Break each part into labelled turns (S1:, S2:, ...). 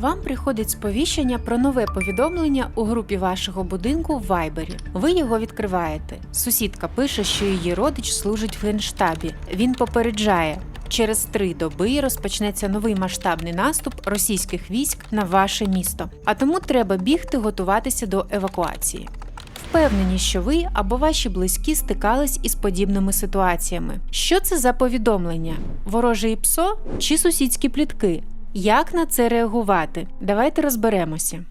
S1: Вам приходить сповіщення про нове повідомлення у групі вашого будинку в Вайбері. Ви його відкриваєте. Сусідка пише, що її родич служить в генштабі. Він попереджає. Через три доби розпочнеться новий масштабний наступ російських військ на ваше місто. А тому треба бігти готуватися до евакуації. Впевнені, що ви або ваші близькі стикались із подібними ситуаціями. Що це за повідомлення? Вороже ІПСО чи сусідські плітки? Як на це реагувати? Давайте розберемося.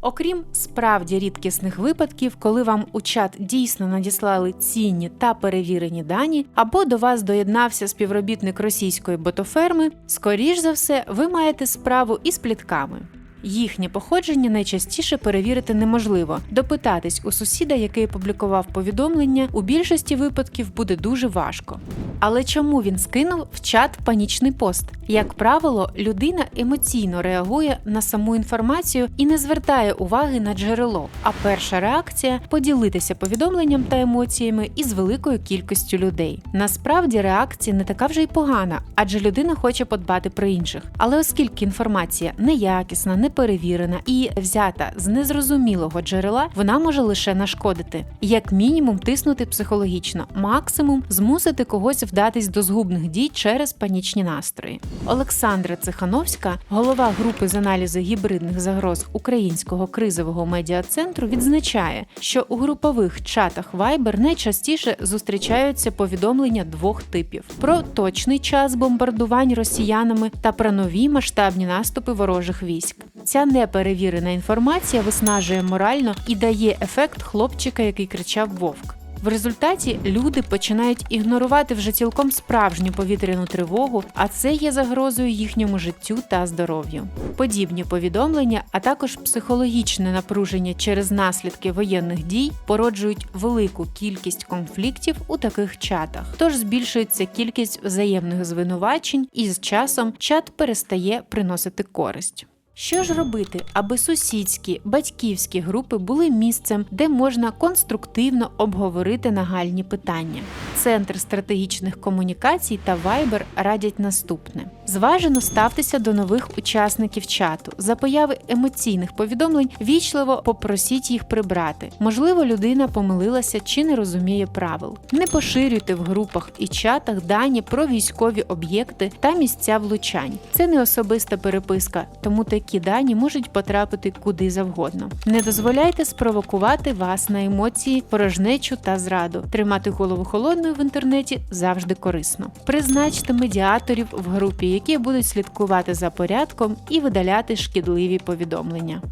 S1: Окрім справді рідкісних випадків, коли вам у чат дійсно надіслали цінні та перевірені дані, або до вас доєднався співробітник російської ботоферми, скоріш за все, ви маєте справу із плітками. Їхнє походження найчастіше перевірити неможливо. Допитатись у сусіда, який опублікував повідомлення, у більшості випадків буде дуже важко. Але чому він скинув в чат панічний пост? Як правило, людина емоційно реагує на саму інформацію і не звертає уваги на джерело. А перша реакція поділитися повідомленням та емоціями із великою кількістю людей. Насправді реакція не така вже й погана, адже людина хоче подбати про інших. Але оскільки інформація неякісна, неперевірена і взята з незрозумілого джерела, вона може лише нашкодити, як мінімум тиснути психологічно, максимум змусити когось вдатись до згубних дій через панічні настрої. Олександра Цихановська, голова групи з аналізу гібридних загроз Українського кризового медіа-центру, відзначає, що у групових чатах Viber найчастіше зустрічаються повідомлення двох типів: про точний час бомбардувань росіянами та про нові масштабні наступи ворожих військ. Ця неперевірена інформація виснажує морально і дає ефект хлопчика, який кричав Вовк. В результаті люди починають ігнорувати вже цілком справжню повітряну тривогу, а це є загрозою їхньому життю та здоров'ю. Подібні повідомлення, а також психологічне напруження через наслідки воєнних дій породжують велику кількість конфліктів у таких чатах. Тож збільшується кількість взаємних звинувачень, і з часом чат перестає приносити користь. Що ж робити, аби сусідські батьківські групи були місцем, де можна конструктивно обговорити нагальні питання? Центр стратегічних комунікацій та Viber радять наступне: зважено ставтеся до нових учасників чату. За появи емоційних повідомлень вічливо попросіть їх прибрати. Можливо, людина помилилася чи не розуміє правил. Не поширюйте в групах і чатах дані про військові об'єкти та місця влучань. Це не особиста переписка, тому такі дані можуть потрапити куди завгодно. Не дозволяйте спровокувати вас на емоції, порожнечу та зраду. Тримати голову холодною в інтернеті завжди корисно. Призначте медіаторів в групі, які будуть слідкувати за порядком і видаляти шкідливі повідомлення.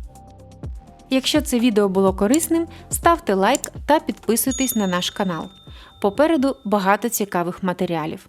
S1: Якщо це відео було корисним, ставте лайк та підписуйтесь на наш канал. Попереду багато цікавих матеріалів.